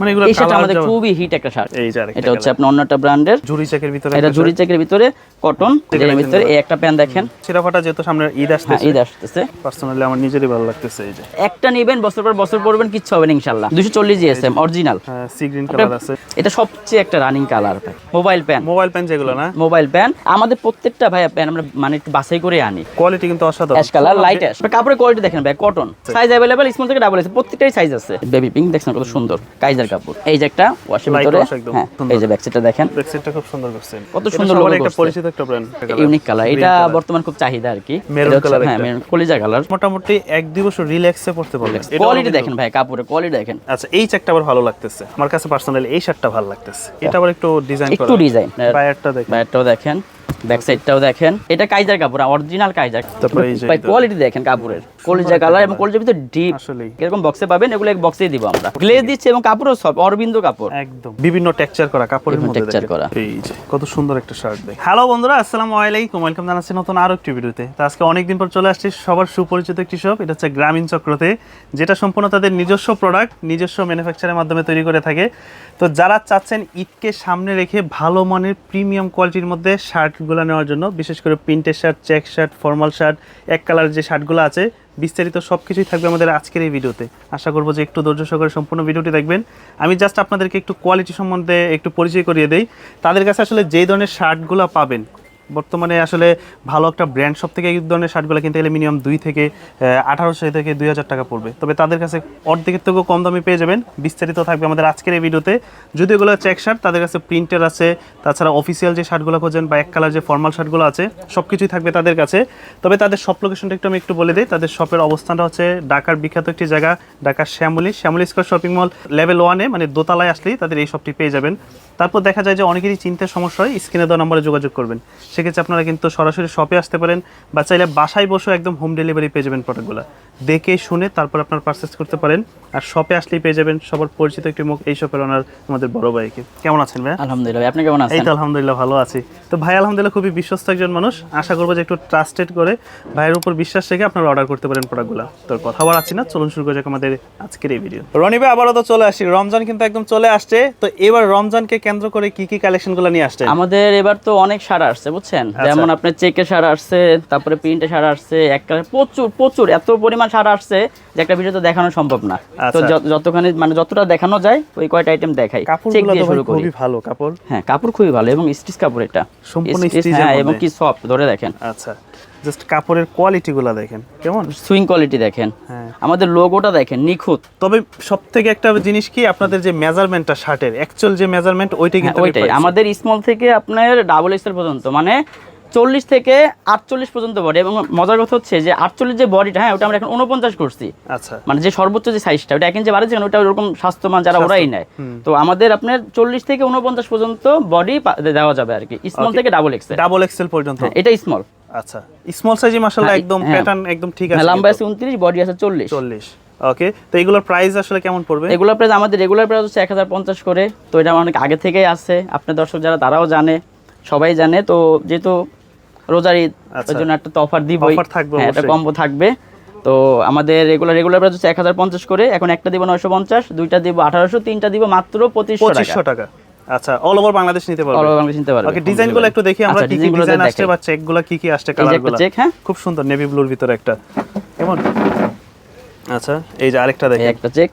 মানে এগুলো এই শার্টটা আমাদের খুবই হিট একটা শার্ট এই যে এটা হচ্ছে আপনার অন্য একটা ব্র্যান্ডের জুরি চেকের ভিতরে এটা জুরি চেকের ভিতরে কটন এর ভিতরে এই একটা প্যান্ট দেখেন। চিরাফাটা যেহেতু সামনে ঈদ আসতেছে ঈদ আসতেছে। পার্সোনালি আমার নিজেরই ভালো লাগতেছে এই যে। একটা নেবেন বছর পর বছর পড়বেন কিচ্ছু হবে না ইনশাল্লাহ দুশো জিএসএম অরিজিনাল হ্যাঁ সি গ্রিন কালার আছে। এটা সবচেয়ে একটা running colour mobile pant mobile pant যেগুলো না? মোবাইল প্যান আমাদের প্রত্যেকটা ভাই প্যান আমরা মানে বাছাই করে আনি। কোয়ালিটি কিন্তু অসাধারণ। অ্যাশ কালার লাইট অ্যাশ কাপড়ের কোয়ালিটি দেখেন ভাই কটন সাইজ স্মল থেকে ডাবল আছে প্রত্যেকটাই সাইজ আছে। বেবি পিঙ্ক দেখছেন কত সুন্দর। কাইজার কাপড়। এই যে একটা ওয়াশের ভিতরে হ্যাঁ এই যে ব্যাকসাইডটা দেখেন। খুব সুন্দর করছেন কত সুন্দর একটা পরিচিত একটা ব্র্যান্ড ইউনিক কালার এটা বর্তমান খুব চাহিদা আর কি। হচ্ছে- colour হ্যাঁ মেরুন কলিজা কালার মোটামুটি এক দুই বছর রিল্যাক্সে পড়তে পারবেন কোয়ালিটি দেখেন ভাই কাপড়ের কোয়ালিটি দেখেন। আচ্ছা এই চেকটা আবার ভালো লাগতেছে। আমার কাছে পার্সোনালি এই শার্টটা ভালো লাগতেছে। এটা আবার একটু ডিজাইন করা। একটু ডিজাইন বায়ারটা দেখেন। ব্যাটটাও দেখেন। ব্যাক সাইডটাও দেখেন। এটা কাইজার কাপড় অরিজিনাল কাইজার কোয়ালিটি দেখেন কাপড়ের। কলিজা কালার এবং কলিজার ভিতরে ডিপ আসলেই। এরকম বক্সে পাবেন এগুলো এক বক্সেই দিব আমরা। গ্লেজ দিচ্ছে এবং কাপড়ও সব অরবিন্দ কাপড়। একদম। বিভিন্ন টেক্সচার করা কাপড়ের মধ্যে দেখেন। করা। এই যে কত সুন্দর একটা শার্ট দেখ হ্যালো বন্ধুরা আসসালামু আলাইকুম। ওয়েলকাম জানাচ্ছি নতুন আরও একটি ভিডিওতে তো। আজকে অনেকদিন পর চলে আসছি সবার সুপরিচিত একটি শপ এটা হচ্ছে গ্রামীণ চক্রতে যেটা সম্পূর্ণ তাদের নিজস্ব প্রোডাক্ট নিজস্ব ম্যানুফ্যাকচারের মাধ্যমে তৈরি করে থাকে। তো যারা চাচ্ছেন ঈদকে সামনে রেখে ভালো মানের প্রিমিয়াম কোয়ালিটির মধ্যে শার্টগুলো নেওয়ার জন্য বিশেষ করে প্রিন্টের shirt check shirt formal shirt এক কালার যে শার্টগুলো আছে বিস্তারিত সব কিছুই থাকবে আমাদের আজকের এই ভিডিওতে। আশা করব যে একটু ধৈর্য সহকারে সম্পূর্ণ ভিডিওটি দেখবেন। আমি জাস্ট আপনাদেরকে একটু কোয়ালিটি সম্বন্ধে একটু পরিচয় করিয়ে দেই। তাদের কাছে আসলে যেই ধরনের শার্টগুলো পাবেন বর্তমানে আসলে ভালো একটা ব্র্যান্ড সব থেকে এই ধরনের শার্টগুলো কিনতে গেলে মিনিমাম দুই থেকে আঠারোশো থেকে দুই হাজার টাকা পড়বে। তবে তাদের কাছে অর্ধেকের থেকেও কম দামে পেয়ে যাবেন। বিস্তারিত থাকবে আমাদের আজকের এই ভিডিওতে যদি এগুলো চেক শার্ট তাদের কাছে প্রিন্টের আছে, তাছাড়া অফিসিয়াল যে শার্টগুলো খোঁজেন বা এক কালার যে ফর্মাল শার্টগুলো আছে সব কিছুই থাকবে তাদের কাছে। তবে তাদের শপ লোকেশনটা একটু আমি একটু বলে দিই। তাদের শপের অবস্থানটা হচ্ছে ঢাকার বিখ্যাত একটি জায়গা, ঢাকার Shyamoli, Shyamoli square shopping mall level ওয়ানে মানে দোতলায় আসলেই তাদের এই শপটি পেয়ে যাবেন। তারপর দেখা যায় যে অনেকেরই চিন্তার সমস্যা হয়, স্ক্রিনে দেওয়া নম্বরে যোগাযোগ করবেন। সেক্ষেত্রে আপনারা কিন্তু সরাসরি শপে আসতে পারেন বা চাইলে বাসায় বসে একদম হোম ডেলিভারি পেয়ে যাবেন প্রোডাক্টগুলো দেখে শুনে তারপর আপনার পারচেস করতে পারেন। আর শপে আসলেই পেয়ে যাবেন সবার পরিচিত একটি মুখ এই শপের ওনার আমাদের বড় ভাইকে। কেমন আছেন ভাই আলহামদুলিল্লাহ আপনি কেমন আছেন? এই তো আলহামদুলিল্লাহ ভালো আছি। তো ভাই আলহামদুলিল্লাহ খুবই বিশ্বস্ত একজন মানুষ। আশা করব যে একটু ট্রাস্টেড করে ভাইয়ের উপর বিশ্বাস রেখে আপনারা অর্ডার করতে পারেন প্রোডাক্টগুলো তো কথা বলা আছি না চলুন শুরু করে যাক আমাদের আজকের এই ভিডিও রনি ভাই আবারও তো চলে আসি। রমজান কিন্তু একদম চলে আসছে। তো এবার রমজানকে কেন্দ্র করে কি কি কালেকশনগুলো নিয়ে আসছে আমাদের এবার তো অনেক সারা আসছে বুঝছেন? আচ্ছা। যেমন আপনার চেকের সারা আসছে তারপরে প্রিন্টের সারা আসছে এক প্রচুর প্রচুর এত পরিমাণ সার আসছে যে একটা ভিডিও তো দেখানো সম্ভব না। তো আচ্ছা। যতখানি মানে যতটা দেখানো যায় ওই কয়টা আইটেম দেখাই। চেক দিয়ে শুরু করি। খুবই ভালো কাপড়। হ্যাঁ কাপড় খুবই ভালো এবং স্টিচ কাপড় এটা। সম্পূর্ণ stitch হ্যাঁ এবং কি সফট ধরে দেখেন। আচ্ছা জাস্ট কাপড়ের কোয়ালিটিগুলো দেখেন কেমন? সুইং কোয়ালিটি দেখেন। হ্যাঁ। আমাদের লোগোটা দেখেন নিখুঁত। তবে সব থেকে একটা জিনিস কি আপনাদের যে মেজারমেন্টটা শার্টের অ্যাকচুয়াল যে মেজারমেন্ট ওইটাই হ্যাঁ, কিন্তু ওইটাই। আমাদের স্মল থেকে আপনার ডাবল এক্সেল পর্যন্ত মানে চল্লিশ থেকে আটচল্লিশ পর্যন্ত বডি এবং মজার কথা হচ্ছে যে আটচল্লিশ যে বডিটা হ্যাঁ ওটা আমরা এখন উনপঞ্চাশ করছি। আচ্ছা। মানে যে সর্বোচ্চ যে সাইজটা ওটা এক ইঞ্চি বাড়াচ্ছে ওটা ওরকম স্বাস্থ্যমান যারা ওরাই নেয়। তো আমাদের আপনার চল্লিশ থেকে উনপঞ্চাশ পর্যন্ত বডি দেওয়া যাবে আর কি। স্মল থেকে ডাবল এক্সেল ডাবল এক্সেল পর্যন্ত। এটা স্মল আচ্ছা। স্মল সাইজে মাশাআল্লাহ হ্যাঁ, একদম হ্যাঁ। প্যাটার্ন একদম ঠিক আছে লম্বা আছে উনত্রিশ বডি আছে চল্লিশ। চল্লিশ। ওকে তো এগুলোর প্রাইস আসলে কেমন পড়বে? এগুলো প্রাইস আমাদের রেগুলার প্রাইস হচ্ছে এক হাজার পঞ্চাশ করে। তো এটা অনেক আগে থেকেই আছে। আপনার দর্শক যারা তারাও জানে সবাই জানে। তো যেহেতু রোজার ঈদ আচ্ছা। ওই জন্য একটা তো অফার দিবই। থাকবে হ্যাঁ একটা। কম্বো থাকবে। তো আমাদের রেগুলার রেগুলার প্রাইস হচ্ছে এক হাজার পঞ্চাশ করে এখন একটা দিব নয়শো পঞ্চাশ দুইটা দিব আঠারোশো তিনটা দিব মাত্র পঁচিশশো টাকা। আচ্ছা অল ওভার বাংলাদেশ নিতে পারবে। অল ওভার বাংলাদেশ নিতে পারবে ওকে ডিজাইনগুলো একটু দেখি আমরা আচ্ছা, কি কি ডিজাইন আসছে। বা চেকগুলো কি কি আসছে কালারগুলো চেক হ্যাঁ। খুব সুন্দর নেভি ব্লুর ভিতরে একটা। কেমন? আচ্ছা এই যে আরেকটা দেখি একটা চেক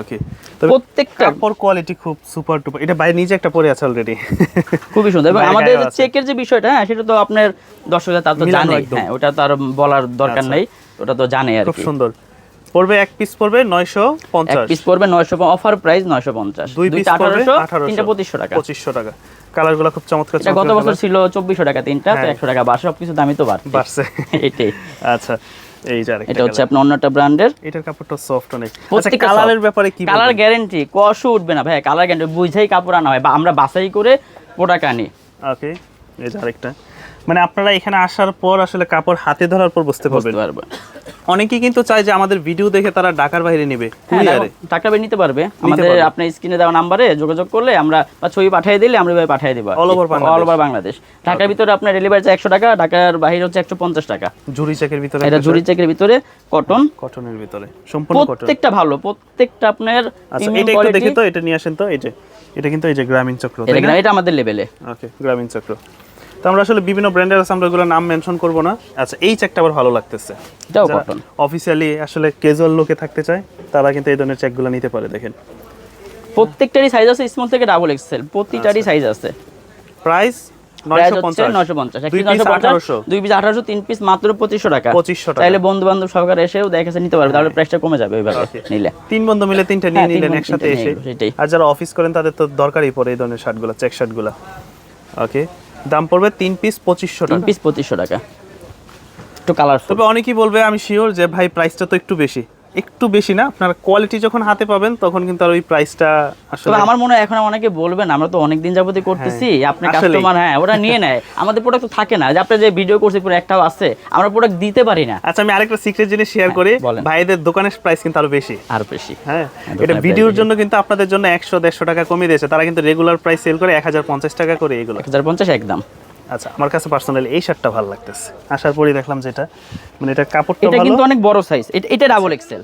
ওকে প্রত্যেকটা কাপড় কোয়ালিটি খুব সুপার টুপার এটা বাইরে নিজে একটা পরে আছে অলরেডি খুবই সুন্দর। এবং আমাদের চেকের যে বিষয়টা হ্যাঁ সেটা তো আপনার দর্শকরা তার তো জানে। হ্যাঁ ওটা তো আর বলার দরকার আচ্ছা। নেই ওটা তো জানে আর খুব সুন্দর। পড়বে এক পিস পড়বে নয়শো এক পিস পড়বে নয়শো অফার প্রাইস নয়শো পঞ্চাশ। দুই পিস দুইটা পড়বে আঠারোশো আঠারোশো। তিনটা পঁচিশশো টাকা। পঁচিশশো টাকা। কালারগুলো খুব চমৎকার এটা গত বছর ছিল চব্বিশশো টাকা তিনটা তো হ্যাঁ। একশো টাকা বাড়ছে। সবকিছু দামই তো বাড়ছে। বাড়ছে। এটাই। আচ্ছা। এই যে এটা হচ্ছে আপনার অন্য একটা ব্র্যান্ডের এটার কাপড়টা সফট অনেক। আচ্ছা কালারের ব্যাপারে কি কালার গ্যারান্টি কষ উঠবে না ভাই কালার গ্যারান্টি বুঝেই কাপড় আনা হয়। বা আমরা বাছাই করে প্রোডাক্ট আনি। ওকে এই যে আরেকটা। মানে আপনারা এখানে আসার পর আসলে কাপড় হাতে ধরার পর বুঝতে পারবেন। পারবেন। অনেকেই কিন্তু চায় যে আমাদের ভিডিও দেখে তারা ঢাকার বাইরে নেবে হ্যাঁ, কুরিয়ারে। টাকা বের নিতে পারবে। আমাদের। আপনার স্ক্রিনে দেওয়া নাম্বারে যোগাযোগ করলে আমরা বা ছবি পাঠিয়ে দিলে আমরা এভাবে পাঠিয়ে দিব। All over Bangladesh. All over Bangladesh ঢাকার ভিতরে আপনার ডেলিভারি চার্জ একশো টাকা ঢাকার বাইরে হচ্ছে একশো পঞ্চাশ টাকা। জুরি চেকের ভিতরে এটা জুরি চেকের ভিতরে কটন কটনের ভিতরে। সম্পূর্ণ কটন প্রত্যেকটা ভালো প্রত্যেকটা আপনার আচ্ছা এটা একটু দেখি তো এটা নিয়ে আসেন তো এই যে এটা কিন্তু এই যে গ্রামীণ চক্র এটা এটা আমাদের লেভেলে ওকে গ্রামীণ চক্র। তো আমরা আসলে বিভিন্ন ব্র্যান্ডের আছে আমরা ওগুলো নাম মেনশন করব না। আচ্ছা এই চেকটা আবার ভালো লাগতেছে। এটাও কটন অফিসিয়ালি আসলে ক্যাজুয়াল লোকে থাকতে চায় তারা কিন্তু এই ধরনের চেকগুলো নিতে পারে দেখেন। প্রত্যেকটারই সাইজ আছে স্মল থেকে ডাবল এক্সেল প্রতিটারই সাইজ আছে। প্রাইস বন্ধু বান্ধব সহকারে এসেও নিতে পারবে তাহলে প্রাইসটা কমে যাবে ওইভাবে নিলে। তিন বন্ধু মিলে তিনটা নিয়ে হ্যাঁ, নিলেন একসাথে এসে নিয়ে নিলো, সেটাই। আর যারা অফিস করেন তাদের তো দরকারই পড়ে এই ধরনের শার্টগুলো চেক শার্টগুলো ওকে দাম পড়বে তিন পিস পঁচিশশো টাকা। পিস পঁচিশশো টাকা। একটু কালার তবে অনেকেই বলবে আমি শিওর যে ভাই প্রাইসটা তো একটু বেশি। একটু বেশি না আপনার কোয়ালিটি যখন হাতে পাবেন তখন কিন্তু আর ওই প্রাইসটা আসলে আমার মনে হয় এখন অনেকে বলবেন আমরা তো অনেক দিন যাবতই করতেছি আপনি কাস্টমার হ্যাঁ ওরা নিয়ে নেয়। আমাদের প্রোডাক্ট তো থাকে না যে আপনি যে ভিডিও করছি পুরো একটাও আছে আমরা প্রোডাক্ট দিতে পারি না। আচ্ছা আমি আরেকটা সিক্রেট জিনিস শেয়ার করি বলেন। ভাইদের দোকানের প্রাইস কিন্তু আরও বেশি। আর বেশি। হ্যাঁ এটা ভিডিওর জন্য কিন্তু আপনাদের জন্য একশো দেড়শো টাকা কমিয়ে দিয়েছে তারা কিন্তু রেগুলার প্রাইস সেল করে এক হাজার পঞ্চাশ টাকা করে এগুলো। এক হাজার পঞ্চাশ একদম। আচ্ছা আমার কাছে পার্সোনালি এই শার্টটা ভালো লাগতেছে। আসার পরই দেখলাম যেটা মানে এটা কাপড়টা এটা কিন্তু অনেক বড় সাইজ এটা ডাবল এক্সেল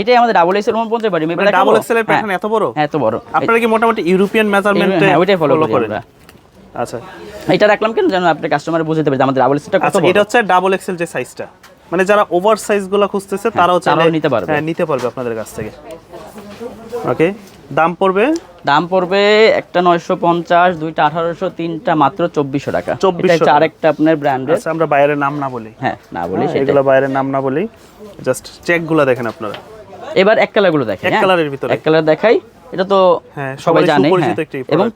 এটাই আমাদের ডাবল এক্সেল পঞ্চাশ পারি মানে ডাবল এক্সেল এর প্যাটার্ন এত বড়? হ্যাঁ এত বড়। আপনারা কি মোটামুটি ইউরোপিয়ান মেজারমেন্টে হ্যাঁ ওইটাই ফলো ফলো করি করেন? আচ্ছা। এটা রাখলাম কেন যেন আপনি কাস্টমার বুঝতে পারে আমাদের ডাবল এক্সেলটা কত আচ্ছা বড়? এটা হচ্ছে ডাবল এক্সেল যে সাইজটা মানে যারা ওভার সাইজগুলো খুঁজতেছে তারাও চাইলে নিতে পারবে। হ্যাঁ নিতে পারবে আপনাদের কাছ থেকে। ওকে দাম পড়বে? দাম পড়বে একটা নয়শো পঞ্চাশ দুইটা আঠারোশো তিনটা মাত্র চব্বিশশো টাকা। 2400 এটা হচ্ছে আরেকটা আপনার ব্র্যান্ডের আচ্ছা আমরা বাইরের নাম না বলি। হ্যাঁ না বলি হ্যাঁ, সেটা এগুলো বাইরের নাম না বলি। জাস্ট চেকগুলো দেখেন আপনারা। এবার এক কালারগুলো দেখেন এক কালারের ভিতরে। এক কালার দেখাই। এটা তো হ্যাঁ, সবাই জানে হ্যাঁ। একটি এবং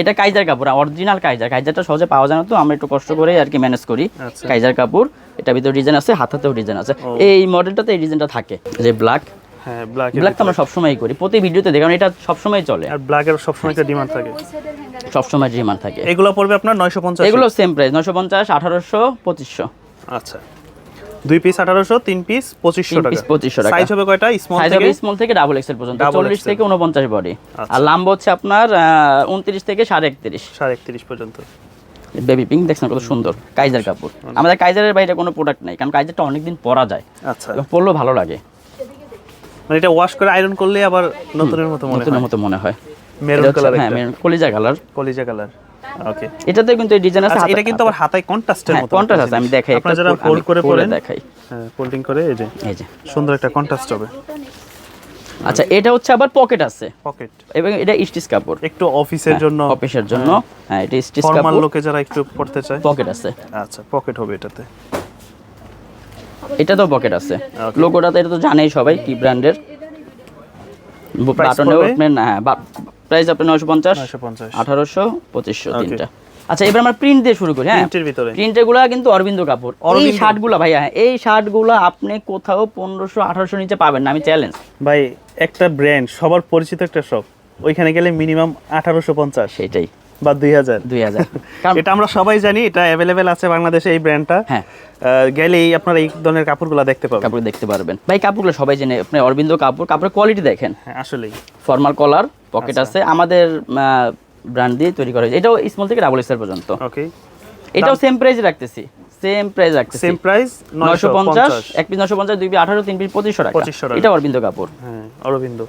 এটা কাইজার কাপড় অরিজিনাল কাইজার। কাইজারটা সহজে পাওয়া যায় না তো আমরা একটু কষ্ট করে আর কি ম্যানেজ করি। আচ্ছা। কাইজার কাপড় এটা ভিতরে ডিজাইন আছে হাতাতেও ডিজাইন আছে। এই মডেলটাতে এই ডিজাইনটা থাকে। যে ব্ল্যাক হ্যাঁ ব্ল্যাক ব্ল্যাক তো আমরা সবসময় করি প্রতি ভিডিওতে দেখুন এটা সবসময় চলে। আর ব্ল্যাক এর সবসময় একটা ডিমান্ড থাকে। সবসময় ডিমান্ড থাকে। এগুলো পড়বে আপনার 950 এগুলো সেম প্রাইস নশো পঞ্চাশ আঠারোশো পঁচিশশো। আচ্ছা। দুই পিস 1800 তিন পিস 2500 টাকা। piece 2500 টাকা। সাইজ হবে কয়টা? স্মল সাইজ থেকে? হবে স্মল থেকে ডাবল এক্সেল পর্যন্ত Double চল্লিশ XL থেকে উনপঞ্চাশ বডি আচ্ছা। আর লাম্ব হচ্ছে আপনার উনত্রিশ থেকে সাড়ে একত্রিশ। 31 পর্যন্ত। বেবি পিঙ্ক দেখছেন কত সুন্দর? কাইজার কাপড়। আমাদের কাইজারের বাইরে কোনো প্রোডাক্ট নাই কারণ কাইজারটা অনেকদিন পরা যায়। আচ্ছা। পরলেও ভালো লাগে। মানে এটা ওয়াশ করে আয়রন করলে আবার নতুনের মতো মনে নতুনের মতো মনে হয়। মেরুন কালার হ্যাঁ মেরুন কলিজা কালার কলিজা কালার ওকে এটাতে কিন্তু এই ডিজাইন আছে আচ্ছা এটা কিন্তু আবার হাতায় কন্ট্রাস্টের হ্যাঁ মতো কন্ট্রাস্ট আছে আমি দেখাই আপনারা যারা ফোল্ড করে পরে পরেন দেখাই। হ্যাঁ ফোল্ডিং করে এই যে এই যে। সুন্দর একটা কন্ট্রাস্ট হবে। আচ্ছা এটা হচ্ছে আবার পকেট আছে। পকেট এবং এটা স্টিচ কাপড়। একটু অফিসের জন্য অফিসের জন্য। হ্যাঁ। এটা স্টিচ কাপড়। ফর্মাল লোকে যারা একটু পড়তে চায়। পকেট আছে। আচ্ছা পকেট হবে এটাতে। এটা তো পকেট আছে. লোগোটা তো এটা তো জানেই সবাই কি ব্র্যান্ডের বাটনেও? আপনার হ্যাঁ প্রাইস আপনার নয়শো পঞ্চাশ 950 আঠারোশো পঁচিশশো. তিনটা। আচ্ছা এবার আমরা প্রিন্ট দিয়ে শুরু করি হ্যাঁ? প্রিন্টেরগুলা কিন্তু অরবিন্দ কাপড় এই অরবিন্দ? শার্টগুলো ভাইয়া হ্যাঁ এই শার্টগুলো আপনি কোথাও পনেরোশো আঠারোশো নিচে পাবেন না আমি চ্যালেঞ্জ ভাই একটা ব্র্যান্ড সবার পরিচিত একটা শপ ওইখানে গেলে মিনিমাম আঠারোশো পঞ্চাশ। সেটাই। বা দুই হাজার। দুই হাজার। এটা আমরা সবাই জানি এটা অ্যাভেলেবেল আছে বাংলাদেশে এই ব্র্যান্ডটা হ্যাঁ। গেলেই আপনারা এই ধরনের কাপড়গুলো দেখতে পাবেন। কাপড় দেখতে পারবেন। ভাই কাপড়গুলো সবাই জেনে আপনি অরবিন্দ কাপড় কাপড়ের কোয়ালিটি দেখেন। হ্যাঁ আসলেই। Formal collar pocket. আছে। আমাদের ব্র্যান্ড দিয়ে তৈরি করা হয়েছে। এটাও স্মল থেকে ডাবল পর্যন্ত। ওকে এটাও সেম প্রাইস রাখতেছি। সেম প্রাইস রাখতেছি। সেম প্রাইস নয়শো পঞ্চাশ এক পিস নয়শো পঞ্চাশ দুই পিস আঠারো তিন পিস পঁচিশশো টাকা। 2500 টাকা। এটা অরবিন্দ কাপড়। হ্যাঁ অরবিন্দ।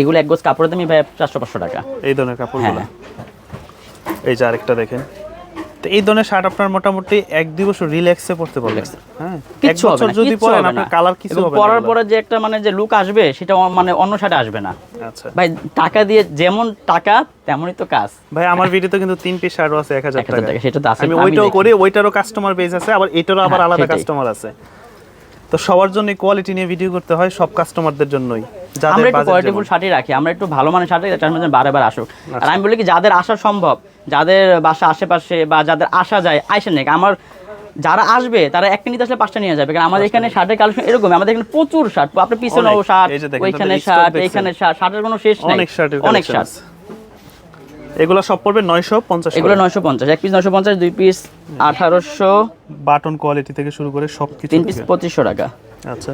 এগুলো এক গোজ কাপড়ের দামি ভাই চারশো পাঁচশো টাকা। এই ধরনের কাপড়গুলো। হ্যাঁ। এই যে আরেকটা দেখেন। তো এই ধরনের শার্ট আপনার মোটামুটি এক দুই বছর রিল্যাক্সে পড়তে পারবেন। হ্যাঁ হবে বছর না, যদি পরেন আপনার কালার কিছু হবে না পরার পরে যে একটা মানে যে লুক আসবে সেটা মানে অন্য সাইডে আসবে না। আচ্ছা। ভাই টাকা দিয়ে যেমন টাকা তেমনই তো কাজ। ভাই আমার ভিডিওতে কিন্তু তিন পিস শার্ট আছে এক হাজার 1000 টাকা সেটা তো আছে, আমি ওইটাও করি ওইটারও কাস্টমার বেস আছে আবার এটারও আবার হ্যাঁ, আলাদা কাস্টমার আছে। তো সবার জন্য কোয়ালিটি নিয়ে ভিডিও করতে হয় সব কাস্টমারদের জন্যই। আমরা একটু কোয়ালিটিফুল শার্টই রাখি আমরা একটু ভালো মানের শার্টই তার মধ্যে বারে বার আসুক। আর আমি বলি কি যাদের আসা সম্ভব যাদের বাসা আশেপাশে বা যাদের আসা যায় আইসেন নাকি। আমার যারা আসবে তারা একটা নিতে আসলে পাঁচটা নিয়ে যাবে। কারণ আমাদের এখানে শার্টের কালেকশন এরকম আমাদের এখানে প্রচুর শার্ট। আপনার পিছনেও। শার্ট ওইখানে শার্ট এইখানে শার্ট। শার্টের কোনো শেষ নাই। অনেক শার্টের অনেক শার্ট। এগুলো সব পড়বে নয়শো পঞ্চাশ এগুলো নয়শো পঞ্চাশ। এক পিস নয়শো পঞ্চাশ দুই পিস আঠারোশো। বাটন কোয়ালিটি থেকে শুরু করে সব কিছু তিন পিস পঁচিশশো টাকা। আচ্ছা।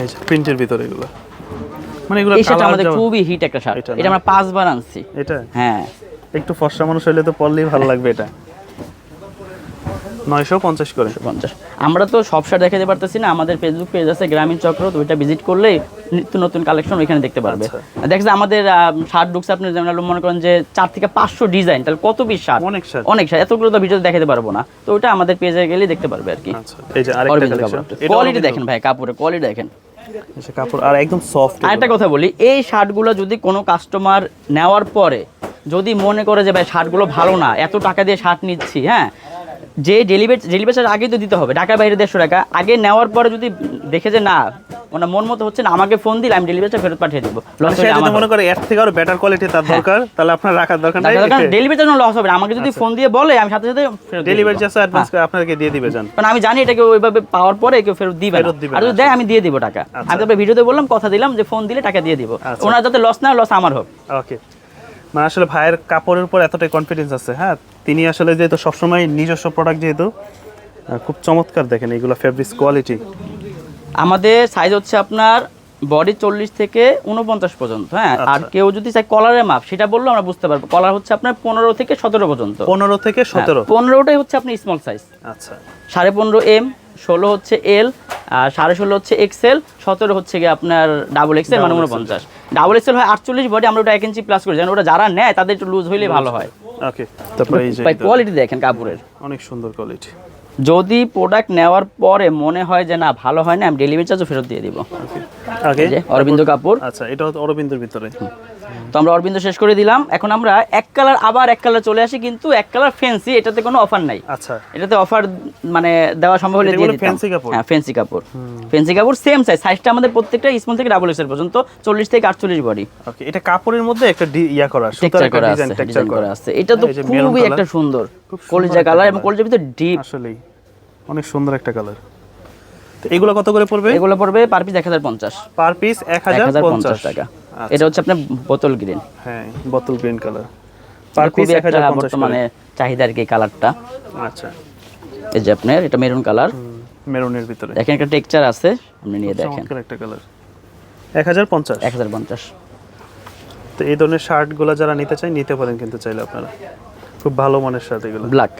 এই প্রিন্টের ভিতরে এগুলো। মানে এগুলো এই আমাদের খুবই হিট একটা শার্ট। এটা আমরা পাঁচবার আনছি। এটা? হ্যাঁ। একটু ফর্সা মানুষ হইলে তো পরলেই ভালো লাগবে এটা। নয়শো পঞ্চাশ করে। পঞ্চাশ। আমরা তো সব শার্ট দেখাতে পারতেছি না আমাদের ফেসবুক পেজ আছে গ্রামীণ চক্র তো ওইটা ভিজিট করলে নিত্য নতুন কালেকশন ওইখানে দেখতে পারবে। আচ্ছা। দেখছে আমাদের শার্ট ঢুকছে আপনি যেমন মনে করেন যে চার থেকে পাঁচশো ডিজাইন তাহলে কত পিস শার্ট? অনেক shirt। অনেক শার্ট এতগুলো তো ভিডিও দেখাতে পারব না। তো ওটা আমাদের পেজে গেলে দেখতে পারবে আর কি। আচ্ছা কোয়ালিটি দেখেন ভাই কাপড়ের কোয়ালিটি দেখেন। কাপড়, আর একদম সফট আরেকটা কথা বলি, এই শার্টগুলো যদি কোনো কাস্টমার নেওয়ার পরে যদি মনে করে যে, ভাই, শার্টগুলো ভালো না, এত টাকা দিয়ে শার্ট নিচ্ছি হ্যাঁ? যে ডেলিভারি ডেলিভারি চার্জ আগেই তো দিতে হবে ঢাকার বাইরে দেড়শো টাকা। আগে নেওয়ার পরে যদি দেখে যে না ওনার মন মতো হচ্ছে না আমাকে ফোন দিলে আমি ডেলিভারি চার্জ ফেরত পাঠিয়ে দেবো। লস মনে করে এর থেকে আরও বেটার কোয়ালিটি তার দরকার তাহলে আপনার রাখার দরকার নাই ডেলিভারি চার্জ লস হবে না। আমাকে যদি ফোন দিয়ে বলে আমি সাথে সাথে ডেলিভারি চার্জ অ্যাডভান্স করে আপনাকে দিয়ে দিবে যান কারণ আমি জানি এটাকে ওইভাবে পাওয়ার পরে কেউ ফেরত দিবে। আর যদি দেয় আমি দিয়ে দিব টাকা। আচ্ছা। আমি তারপরে ভিডিওতে বললাম কথা দিলাম যে ফোন দিলে টাকা দিয়ে দিব। আচ্ছা। ওনার যাতে লস না লস আমার হোক। ওকে মানে আসলে ভাইয়ের কাপড়ের উপর এতটাই কনফিডেন্স আছে হ্যাঁ? তিনি আসলে যেহেতু সবসময় নিজস্ব প্রোডাক্ট যেহেতু খুব চমৎকার দেখেন এগুলো ফেব্রিক্স কোয়ালিটি আমাদের সাইজ হচ্ছে আপনার বডি চল্লিশ থেকে উনপঞ্চাশ পর্যন্ত হ্যাঁ? আর আচ্ছা। কেউ যদি চাই কলারের মাপ সেটা বললেও আমরা বুঝতে পারব। কলার হচ্ছে আপনার পনেরো থেকে সতেরো পর্যন্ত। পনেরো থেকে সতেরো। হ্যাঁ, পনেরোটাই হচ্ছে আপনার স্মল সাইজ আচ্ছা। সাড়ে পনেরো এম ষোলো হচ্ছে এল আর সাড়ে ষোলো হচ্ছে এক্সেল সতেরো হচ্ছে গিয়ে আপনার ডাবল এক্সেল মানে উনপঞ্চাশ ডাবল এক্সেল হয় আটচল্লিশ বডি আমরা ওটা এক ইঞ্চি প্লাস করি। যেন ওটা যারা নেয় তাদের একটু লুজ হইলে ভালো হয়। ওকে তারপরে এই যে কোয়ালিটি দেখেন কাপড়ের। অনেক সুন্দর কোয়ালিটি যদি প্রোডাক্ট নেওয়ার পরে মনে হয় যে না ভালো হয় না আমি ডেলিভারি চার্জও ফেরত দিয়ে দিব। অরবিন্দ কাপুর। আচ্ছা এটা অরবিন্দের ভিতরে। তো আমরা অরবিন্দ শেষ করে দিলাম। এখন আমরা এক কালার আবার এক কালার চলে আসি কিন্তু এক কালার ফেন্সি এটাতে কোনো অফার নাই। আচ্ছা। এটাতে অফার মানে দেওয়া সম্ভব হলে দিয়ে দিতাম। fancy কাপড়? হ্যাঁ ফেন্সি কাপড়। ফেন্সি কাপড় সেম সাইজ সাইজটা আমাদের প্রত্যেকটা স্মল থেকে ডাবল এক্সেল পর্যন্ত চল্লিশ থেকে আটচল্লিশ বডি ওকে এটা কাপড়ের মধ্যে একটা ইয়া করা সুতার একটা ডিজাইন টেক্সচার করা। আছে। এটা তো খুবই একটা সুন্দর। কলিজা কালার এবং। কলিজার ভিতর ডিপ আসলেই। অনেক সুন্দর একটা কালার। তো এগুলো কত করে পড়বে? এগুলো পড়বে পার পিস এক হাজার পঞ্চাশ। পার পিস এক এক হাজার হাজার পঞ্চাশ পঞ্চাশ। টাকা। আচ্ছা। এটা হচ্ছে আপনার বোতল গ্রিন। হ্যাঁ বোতল গ্রিন কালার। পার পিস খুবই এক হাজার একটা পঞ্চাশ বর্তমানে চাহিদা আর কি কালারটা? আচ্ছা। এই যে আপনার এটা মেরুন কালার। মেরুনের ভিতরে। দেখেন একটা টেক্সচার আছে আপনি নিয়ে দেখেন। চমৎকার একটা কালার। এক হাজার পঞ্চাশ। এক হাজার পঞ্চাশ। তো এই ধরনের শার্টগুলো যারা নিতে চায় নিতে পারেন কিন্তু চাইলে আপনারা। খুব ভালো মানের শার্ট এগুলো। ব্ল্যাক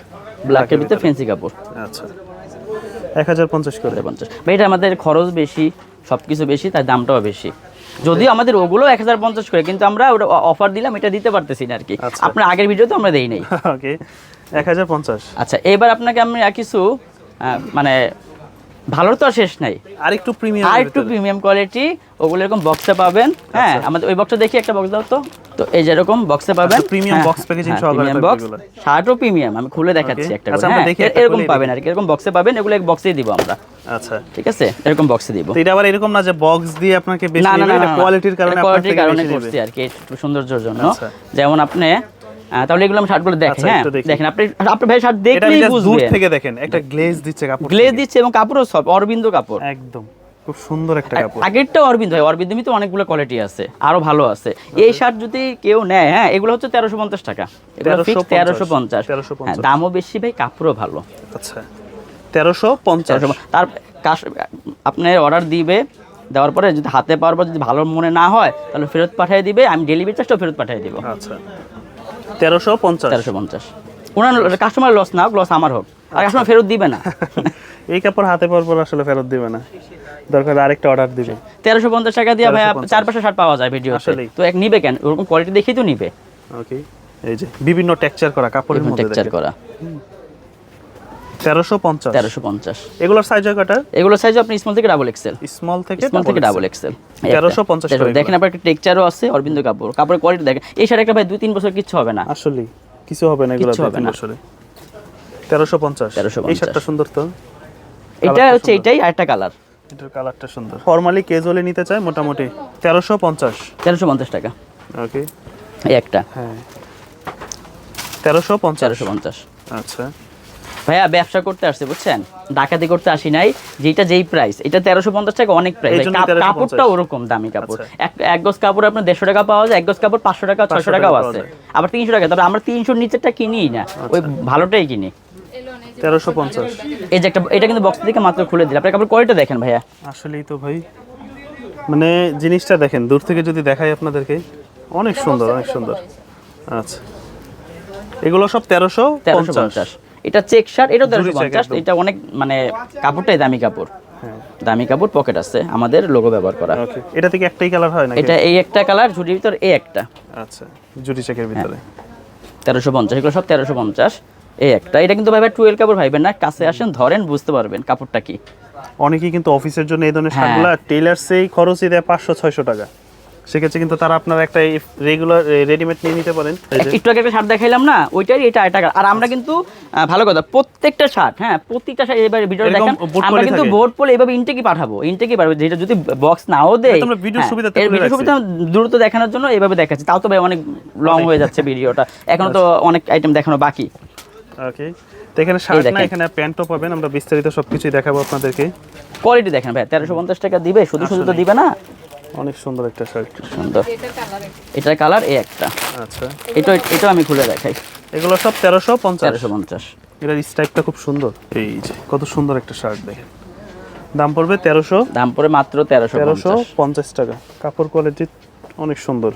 ব্ল্যাকের ভিতরে ভিতরে। ফেন্সি কাপড়। আচ্ছা। এক হাজার পঞ্চাশ করে। পঞ্চাশ। ভাই এটা আমাদের খরচ বেশি সব কিছু বেশি তার দামটাও বেশি। যদিও আমাদের ওগুলো এক হাজার পঞ্চাশ করে কিন্তু আমরা ওটা অফার দিলাম এটা দিতে পারতেছি না আর কি। আচ্ছা। আপনার আগের ভিডিও তো আমরা দেই নাই। ওকে এক হাজার পঞ্চাশ। আচ্ছা এবার আপনাকে আমি কিছু মানে ভালোর তো আর শেষ নাই। আর একটু প্রিমিয়াম আর একটু প্রিমিয়াম কোয়ালিটি ওগুলো এরকম বক্সে পাবেন হ্যাঁ আচ্ছা। আমাদের ওই বক্সটা দেখি একটা বক্স দাও তো। তো এই যেরকম বক্সে পাবেন premium box packaging সহকারে প্রিমিয়াম বক্স। শার্টও প্রিমিয়াম আমি খুলে দেখাচ্ছি একটা আচ্ছা, আমরা হ্যাঁ দেখি এরকম পাবেন আর কি এরকম বক্সে পাবেন এগুলো এক বক্সেই দিব আমরা। আচ্ছা। ঠিক আছে? এরকম বক্সে দিব। তো এটা আবার এরকম না যে বক্স দিয়ে আপনাকে বেশি না না কোয়ালিটির কারণে আপনার কোয়ালিটির কারণে করছি আর কি একটু সৌন্দর্যের জন্য। আচ্ছা। যেমন আপনি তাহলে এগুলো আমি শার্টগুলো দেখেন আচ্ছা, হ্যাঁ? দেখেন আপনি আপনি ভাই শার্ট দেখলেই just দূর থেকে দেখেন একটা গ্লেজ দিচ্ছে কাপড় গ্লেজ দিচ্ছে এবং কাপড়ও সব অরবিন্দ কাপড়। একদম খুব সুন্দর একটা কাপড়। আগেরটা অরবিন্দ ভাই অরবিন্দমি তো অনেকগুলো কোয়ালিটি আছে আরও ভালো আছে। এই শার্ট যদি কেউ নেয় হ্যাঁ এগুলো হচ্ছে তেরোশো পঞ্চাশ টাকা। এগুলো ফিক্স তেরোশো পঞ্চাশ 1350 হ্যাঁ দামও বেশি ভাই কাপড়ও ভালো। আচ্ছা তেরোশো পঞ্চাশ। 1350 তার আপনার অর্ডার দিবে দেওয়ার পরে যদি হাতে পাওয়ার পর যদি ভালো মনে না হয় তাহলে ফেরত পাঠিয়ে দিবে আমি ডেলিভারি চার্জটাও ফেরত পাঠিয়ে দিব। আচ্ছা। তেরোশো পঞ্চাশ। তেরোশো পঞ্চাশ। ওনার কাস্টমার লস না লস আমার হোক। আর কাস্টমার ফেরত দিবে না। এই কাপড় হাতে পর পর আসলে ফেরত দিবে না। দরকার আরেকটা অর্ডার দিবে। তেরোশো পঞ্চাশ টাকা দিয়ে ভাই চার পাঁচশো শার্ট পাওয়া যায় ভিডিও আসলে তো এক নিবে কেন? ওরকম কোয়ালিটি দেখেই তো নিবে। ওকে এই যে বিভিন্ন টেক্সচার করা কাপড়ের মধ্যে টেক্সচার করা। তেরোশো পঞ্চাশ। তেরোশো পঞ্চাশ। এগুলোর সাইজ হয় কটা এগুলো সাইজ আপনি স্মল থেকে ডাবল এক্সেল স্মল থেকে স্মল থেকে ডাবল এক্সেল 1350 করে দেখেন আপনার টেক্সচারও আছে অরবিন্দ কাপড় কাপড়ের কোয়ালিটি দেখেন। এই শার্ট একটা ভাই দুই তিন বছর কিচ্ছু হবে না। আসলে কিছু হবে না এগুলো হবে না। বছরে। তেরোশো পঞ্চাশ। 1350 এই শার্টটা সুন্দর তো? এটা হচ্ছে এটাই আরেকটা কালার এটার কালারটা সুন্দর। ফর্মালি ক্যাজুয়ালি নিতে চায় মোটামুটি তেরোশো পঞ্চাশ। তেরোশো পঞ্চাশ টাকা। ওকে একটা। হ্যাঁ। তেরোশো পঞ্চাশ। তেরোশো পঞ্চাশ। আচ্ছা। ভাইয়া ব্যবসা করতে আসছে বুঝছেন? ডাকাতি করতে আসি নাই যেটা যেই প্রাইস এটা তেরোশো পঞ্চাশ টাকা অনেক প্রাইস এই জন্যই 1350 কাপড়টা ওরকম দামি কাপড়। আচ্ছা। এক গজ কাপড় আপনার দেড়শো টাকা পাওয়া যায় এক গজ কাপড় পাঁচশো টাকা 500 টাকাও টাকা আছে। আবার তিনশো টাকা তবে আমরা তিনশোর নিচেরটা কিনি না ওই ভালোটাই কিনি। তেরোশো পঞ্চাশ। এই যে একটা এটা কিন্তু বক্স থেকে মাত্র খুলে দিল আপনার কাপড় কোয়ালিটি দেখেন ভাইয়া? আসলেই তো ভাই। মানে জিনিসটা দেখেন দূর থেকে যদি দেখাই আপনাদেরকে অনেক সুন্দর অনেক সুন্দর। আচ্ছা। এগুলো সব তেরোশো তেরোশো পঞ্চাশ। এটা চেক শার্ট এটাও তেরোশো পঞ্চাশ। এটা অনেক মানে কাপড়টাই দামি কাপড়। হ্যাঁ। দামি কাপড় পকেট আছে আমাদের লোগো ব্যবহার করা। এটা থেকে একটাই কালার হয় নাকি? এটা এই একটা কালার ঝুটির ভিতর এই একটা। আচ্ছা জুটি চেকের ভিতরে। তেরোশো পঞ্চাশ এগুলো সব তেরোশো পঞ্চাশ এই একটা। এটা কিন্তু ভাইবা টুয়েলভ কাপড় ভাইবেন না কাছে আসেন ধরেন বুঝতে পারবেন কাপড়টা কি। অনেকেই কিন্তু অফিসের জন্য এই ধরনের হ্যাঁ। শার্টগুলো টেইলার সেই খরচই দেয় পাঁচশো ছয়শো টাকা। সেক্ষেত্রে কিন্তু তারা আপনার একটা রেগুলার রেডিমেড নিয়ে নিতে পারেন। একটু আগে একটা শার্ট দেখাইলাম না? ওইটারই এটা একটা আর আমরা কিন্তু ভালো কথা প্রত্যেকটা শার্ট হ্যাঁ প্রত্যেকটা শার্ট এবার ভিডিও দেখেন আমরা কিন্তু? বোর্ড পলে এভাবে ইনটেকই পাঠাবো। ইনটেকই পাঠাবো। যেটা যদি বক্স নাও দেয় তোমরা video হ্যাঁ, খুলে video রাখছি। সুবিধা দ্রুত দেখানোর জন্য এভাবে দেখাচ্ছি। তাও তো ভাই অনেক লং হয়ে যাচ্ছে ভিডিওটা এখনও তো অনেক আইটেম দেখানো বাকি। ওকে তো এখানে শার্ট না এখানে প্যান্টও পাবেন। আমরা বিস্তারিত সবকিছুই দেখাবো আপনাদেরকে। কোয়ালিটি দেখেন ভাই তেরোশো পঞ্চাশ টাকা দিবে শুধু শুধু তো দিবে না? অনেক সুন্দর একটা শার্ট সুন্দর। এটার কালার এই একটা। আচ্ছা। এটা এটা আমি খুলে দেখাই। এগুলো সব তেরোশো পঞ্চাশ। তেরোশো পঞ্চাশ। এটার স্টাইপটা খুব সুন্দর। এই যে কত সুন্দর একটা শার্ট দেখেন। দাম পড়বে তেরোশো। দাম পড়ে মাত্র তেরোশো তেরোশো পঞ্চাশ টাকা। কাপড় কোয়ালিটি অনেক সুন্দর।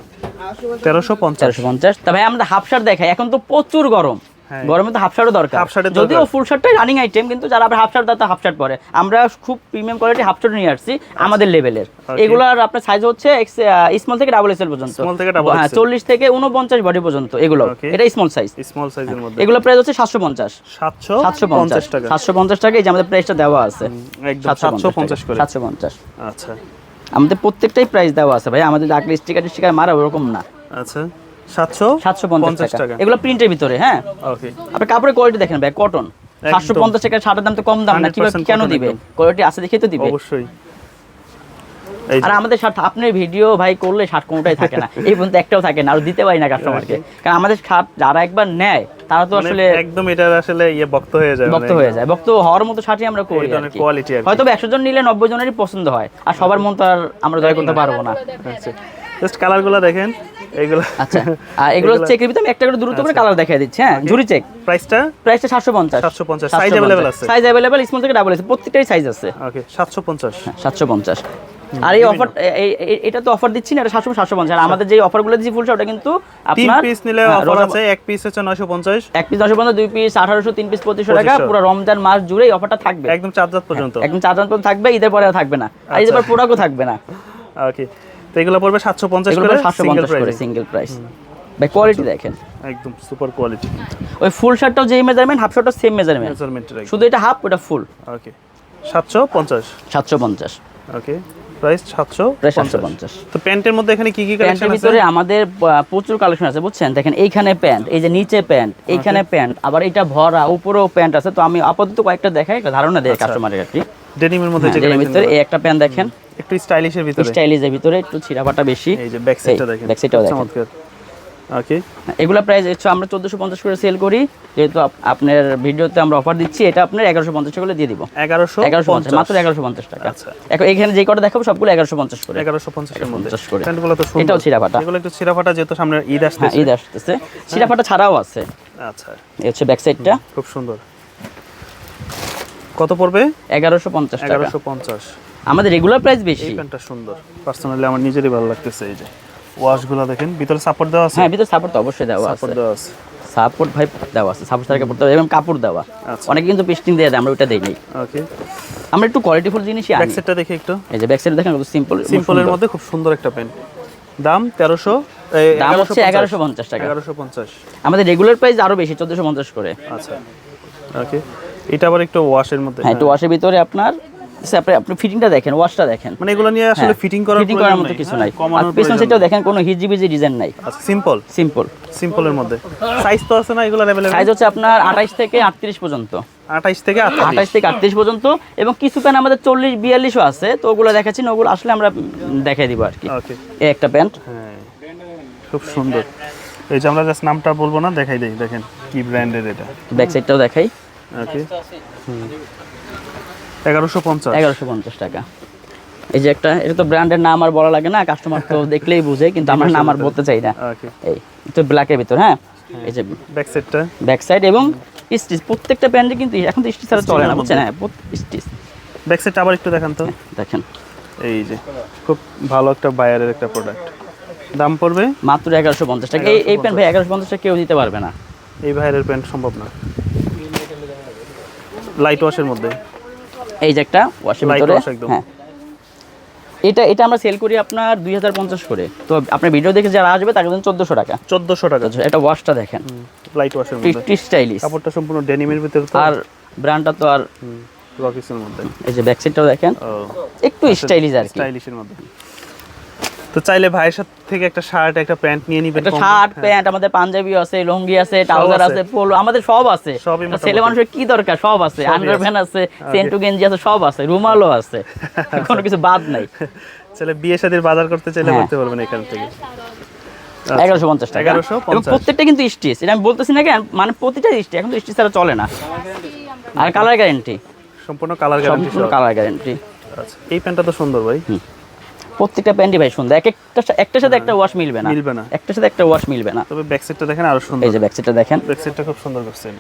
তেরোশো পঞ্চাশ। পঞ্চাশ। তা ভাই আমরা হাফ শার্ট দেখাই। এখন তো প্রচুর গরম। গরমে তো হাফ শার্টও দরকার। যদিও ফুল শার্টটাই রানিং আইটেম কিন্তু যারা আবার হাফ শার্ট তাতে হাফ শার্ট পরে। আমরা খুব প্রিমিয়াম কোয়ালিটি হাফ শার্ট নিয়ে আসছি আমাদের লেভেলের এগুলোর আপনার সাইজ হচ্ছে স্মল থেকে ডাবল এক্সেল পর্যন্ত। Small থেকে double হ্যাঁ XL চল্লিশ থেকে উনপঞ্চাশ বডি পর্যন্ত এগুলো। এটা স্মল সাইজ স্মল সাইজের মধ্যে এগুলো প্রাইস হচ্ছে সাতশো পঞ্চাশ। সাতশো সাতশো পঞ্চাশ। পঞ্চাশ টাকা। সাতশো পঞ্চাশ টাকা এই যে আমাদের প্রাইসটা দেওয়া আছে। একদম সাতশো পঞ্চাশ করে। সাতশো পঞ্চাশ। আচ্ছা। আমাদের প্রত্যেকটাই প্রাইস দেওয়া আছে ভাই। আমাদের ডাকলে স্টিকার স্টিকার মারা ওরকম না। আচ্ছা। টাকা। এগুলো প্রিন্টের ভিতরে হ্যাঁ? ওকে আপনার কাপড়ের কোয়ালিটি দেখেন ভাই কটন সাতশো পঞ্চাশ টাকা শার্টের দাম তো কম দাম না কীভাবে কেন দিবে? কোয়ালিটি আছে দেখে তো দিবে। অবশ্যই। আর আমাদের শার্ট আপনার ভিডিও ভাই করলে শার্ট কোনোটাই থাকে না। এই পর্যন্ত একটাও থাকে না আর দিতে পারি না কাস্টমারকে কারণ আমাদের শার্ট যারা একবার নেয় তারা তো মানে আসলে একদম এটার আসলে ইয়ে বক্ত হয়ে যায় বক্ত হয়ে যায়। বক্ত হওয়ার মতো শার্টই আমরা করি। হয়তো একশো জন নিলে নব্বই জনেরই পছন্দ হয় আর সবার মন তো আর আমরা জয় করতে পারব না। আচ্ছা। জাস্ট কালারগুলো দেখেন এইগুলো। আচ্ছা আর এগুলো চেকের ভিতরে আমি একটা করে দ্রুত করে কালার দেখাই দিচ্ছি হ্যাঁ ঝুরি চেক প্রাইসটা প্রাইসটা সাতশো পঞ্চাশ। 750 Size available আছে? সাইজ অ্যাভেলেবেল স্মল থেকে ডাবল আছে প্রত্যেকটাই সাইজ আছে। ওকে সাতশো পঞ্চাশ। সাতশো পঞ্চাশ। আর এই অফার এটা তো অফার দিচ্ছি না এটা সাতশো সাতশো পঞ্চাশ। আর আমাদের যে অফারগুলো দিচ্ছি ওটা কিন্তু তিন পিস নিলে হ্যাঁ, অফার আছে এক পিস হচ্ছে নয়শো পঞ্চাশ। এক পিস দশশো পঞ্চাশ দুই পিস আঠারোশো তিন পিস পঁচিশশো টাকা পুরো রমজান মাস জুড়ে এই অফারটা থাকবে। একদম চার রাত পর্যন্ত। একদম চার পর্যন্ত থাকবে ঈদের পরে থাকবে না। আর ঈদের পর প্রোডাক্টও থাকবে না। ওকে তো এগুলো পড়বে সাতশো পঞ্চাশ এগুলো করে সিঙ্গেল প্রাইস সিঙ্গেল প্রাইস ভাই কোয়ালিটি দেখেন। একদম সুপার কোয়ালিটি ওই ফুল শার্টটাও যেই মেজারমেন্ট হাফ শার্টটাও সেম মেজারমেন্ট শুধু এটা হাফ ওটা ফুল ওকে প্রাইস তো প্যান্টের মধ্যে এখানে কি কি কালেকশন প্যান্টের আছে? ভিতরে আমাদের প্রচুর কালেকশন আছে বুঝছেন? দেখেন এইখানে প্যান্ট এই যে নিচে প্যান্ট এইখানে প্যান্ট আবার এটা ভরা উপরেও প্যান্ট আছে। তো আমি আপাতত কয়েকটা দেখাই একটা ধারণা দেয় কাস্টমারের আর কি। ডেনিমের মধ্যে যে ভিতরে এই একটা প্যান্ট দেখেন। একটু স্টাইলিশের ভিতরে। স্টাইলিজের ভিতরে একটু ছিঁড়াপাটা বেশি। এই যে ব্যাক সাইডটা দেখেন। back side টাও দেখেন। চমৎকার। ওকে এগুলা প্রাইস হচ্ছে আমরা চোদ্দশো পঞ্চাশ করে সেল করি। যেহেতু আপ- আপনার ভিডিওতে আমরা অফার দিচ্ছি এটা আপনার এগারোশো পঞ্চাশ করে দিয়ে দিব। এগারোশো এগারোশো পঞ্চাশ মাত্র এগারোশো পঞ্চাশ টাকা। আচ্ছা। এখন এখানে যে কটা দেখাবো সবগুলো এগারোশো পঞ্চাশ করে। এগারোশো পঞ্চাশের মধ্যে। 150 করে। প্যান্টগুলো তো সুন্দর। এটাও ছিঁড়াফাটা। এগুলো একটু ছিঁড়াফাটা যেহেতু সামনে ঈদ হ্যাঁ আসতেছে। ঈদ আসতেছে। ছিঁড়াফাটা ছাড়াও আছে। আচ্ছা। এই হচ্ছে ব্যাক সাইডটা খুব সুন্দর। কত পড়বে? এগারোশো পঞ্চাশ টাকা। এগারোশো পঞ্চাশ। আমাদের রেগুলার প্রাইস বেশি। এই প্যান্টটা সুন্দর। পার্সোনালি আমার নিজেরই ভালো লাগতেছে এই যে। ওয়াশগুলো দেখেন ভিতরে সাপোর্ট দেওয়া আছে? হ্যাঁ ভিতরে সাপোর্ট তো অবশ্যই দেওয়া আছে। সাপোর্ট দেওয়া আছে। সাপোর্ট ভাই দেওয়া আছে সাপোর্ট তার কাপড় দেওয়া এবং কাপড় দেওয়া। আচ্ছা। অনেকে কিন্তু পেস্টিং দিয়ে দেয় আমরা ওইটা দেই নাই। ওকে আমরা একটু কোয়ালিটিফুল জিনিসই আনি। সাইডটা দেখি একটু। এই যে ব্যাক সাইড দেখেন সিম্পল সিম্পলের মধ্যে খুব সুন্দর একটা প্যান্ট। দাম তেরোশো দাম হচ্ছে এগারোশো পঞ্চাশ। টাকা। এগারোশো পঞ্চাশ। আমাদের রেগুলার প্রাইস আরও বেশি চোদ্দশো পঞ্চাশ করে। আচ্ছা। ওকে এটা আবার একটু ওয়াশের মধ্যে হ্যাঁ একটু ওয়াশের ভিতরে আপনার আপনি আপনি ফিটিংটা দেখেন ওয়াশটা দেখেন। মানে এগুলো নিয়ে আসলে ফিটিং করার ফিটিং করার মতো কিছু নাই। আর পেছন সেটাও দেখেন কোনো হিজিবিজি ডিজাইন নাই। সিম্পল সিম্পল সিম্পলের মধ্যে। সাইজ তো আছে না এগুলো সাইজ হচ্ছে আপনার আঠাইশ থেকে আটত্রিশ পর্যন্ত। 28 থেকে 28 থেকে আটত্রিশ পর্যন্ত। এবং কিছু প্যান্ট আমাদের চল্লিশ বিয়াল্লিশও আছে তো ওগুলো দেখাচ্ছি না ওগুলো আসলে আমরা দেখাই দিব আর কি। ওকে এই একটা প্যান্ট। হ্যাঁ খুব সুন্দর। এই যে আমরা জাস্ট নামটা বলব না দেখাই দেই দেখেন কি ব্র্যান্ডের এটা। ব্যাক সাইডটাও দেখাই। ওকে এগারোশো পঞ্চাশ। এগারোশো পঞ্চাশ টাকা। এই যে একটা এটা তো ব্র্যান্ডের নাম আর বলা লাগে না কাস্টমার তো দেখলেই বুঝে কিন্তু আমার নাম আর বলতে চাই না। এই তো ব্ল্যাকের ভিতর হ্যাঁ? এই যে ব্যাক সাইডটা ব্যাক সাইড এবং স্টিচ প্রত্যেকটা প্যান্টে কিন্তু এখন তো স্টিচ ছাড়া চলে না বুঝছেন? হ্যাঁ স্টিচ ব্যাক সাইডটা আবার একটু দেখান তো। দেখেন। এই যে খুব ভালো একটা বায়ারের একটা প্রোডাক্ট দাম পড়বে? মাত্র এগারোশো পঞ্চাশ টাকা। এই এই প্যান্ট ভাই এগারোশো পঞ্চাশ টাকা কেউ দিতে পারবে না। এই ভাইয়ের প্যান্ট সম্ভব না। লাইট ওয়াশের মধ্যে। এই যে একটা ওয়াশের ভিতরে। হ্যাঁ। এটা এটা আমরা সেল করি আপনার দুই হাজার পঞ্চাশ করে। তো আপনার ভিডিও দেখে যারা আসবে তার জন্য চোদ্দোশো টাকা। চোদ্দোশো টাকা। এটা ওয়াশটা দেখেন। লাইট ওয়াশের মধ্যে। স্টাইলিশ কাপড়টা সম্পূর্ণ ডেনিমের ভিতরে তো। আর ব্র্যান্ডটা তো আর রকিসের মধ্যে। এই যে ব্যাক সাইডটাও দেখেন। একটু স্টাইলিশ আর কি। স্টাইলিশের মধ্যে। তো চাইলে ভাইয়ের সাথে থেকে একটা শার্ট একটা প্যান্ট নিয়ে নিবেন একটা শার্ট হ্যাঁ, প্যান্ট আমাদের পাঞ্জাবি আছে লুঙ্গি আছে ট্রাউজার আছে। পোলো আমাদের সব আছে। ছেলে মানুষের কি দরকার? সব আছে। আন্ডারপ্যান্ট আছে। সেন্টু গেঞ্জি আছে সব আছে রুমালও আছে। কোনো কিছু বাদ নাই। চাইলে বিয়ে শাদির বাজার করতে চাইলে হ্যাঁ। করতে পারবেন এখান থেকে। এগারোশো পঞ্চাশ টাকা। 1150 প্রত্যেকটা কিন্তু স্টিচ। এটা আমি বলতেছি না কেন মানে প্রতিটা স্টিচ এখন তো স্টিচ ছাড়া চলে না। আর কালার গ্যারেন্টি সম্পূর্ণ কালার গ্যারান্টি সম্পূর্ণ কালার গ্যারেন্টি আচ্ছা। এই প্যান্টটা তো সুন্দর ভাই। প্রত্যেকটা প্যান্টই ভাই সুন্দর। এক একটা একটার সাথে একটা ওয়াশ মিলবে না। মিলবে না। একটার সাথে একটা ওয়াশ মিলবে না। তবে ব্যাক সাইডটা দেখেন আরও সুন্দর। এই যে ব্যাক সাইডটা দেখেন। ব্যাক সাইডটা খুব সুন্দর করছেন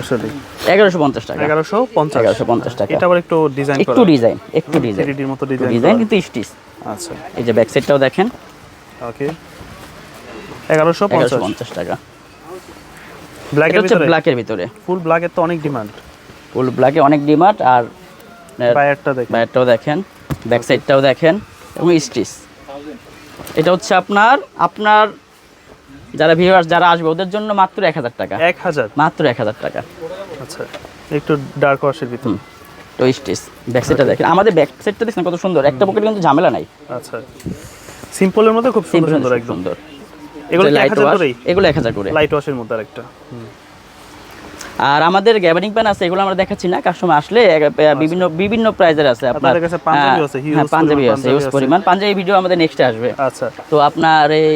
আসলে এগারোশো পঞ্চাশ টাকা। এগারোশো পঞ্চাশ। এগারোশো পঞ্চাশ টাকা। এটা আবার একটু ডিজাইন একটু ডিজাইন একটু ডিজাইন থ্রিডির মতো ডিজাইন ডিজাইন কিন্তু স্টিচ। আচ্ছা। এই যে ব্যাক সাইডটাও দেখেন। ওকে এগারোশো এগারোশো পঞ্চাশ পঞ্চাশ টাকা এটা ব্ল্যাকের হচ্ছে ভিতরে? ব্ল্যাকের ভিতরে। ফুল ব্ল্যাকের তো অনেক ডিমান্ড ফুল ব্ল্যাকে অনেক ডিমান্ড আর বায়ারটা দেখেন। ব্যাক সাইডটাও দেখেন এবং স্টিচ। এটা হচ্ছে আপনার আপনার যারা ভিউয়ার্স যারা আসবে ওদের জন্য মাত্র এক হাজার টাকা। এক হাজার? মাত্র এক হাজার টাকা। আচ্ছা একটু ডার্ক ওয়াশের ভিতর। তো স্টিচ ব্যাক সাইডটা দেখেন। আমাদের ব্যাক সাইডটা দেখছেন কত সুন্দর একটা পকেটে কিন্তু ঝামেলা নাই। আচ্ছা সিম্পলের মধ্যে খুব সুন্দর সুন্দর একদম। সুন্দর। এগুলো এক হাজার করেই? এগুলো এক হাজার করে। লাইট ওয়াশের মধ্যে আরেকটা। আর আমাদের গ্যাবারিং প্যান আছে এগুলো আমরা দেখাচ্ছি না। কাস্টমার আসলে বিভিন্ন বিভিন্ন প্রাইজের আছে আপনার। কাছে পাঞ্জাবি আছে, huge হ্যাঁ পাঞ্জাবি পরিমাণ আছে পাঞ্জাবি পরিমাণ। পাঞ্জাবি ভিডিও আমাদের নেক্সটে আসবে। আচ্ছা। তো আপনার এই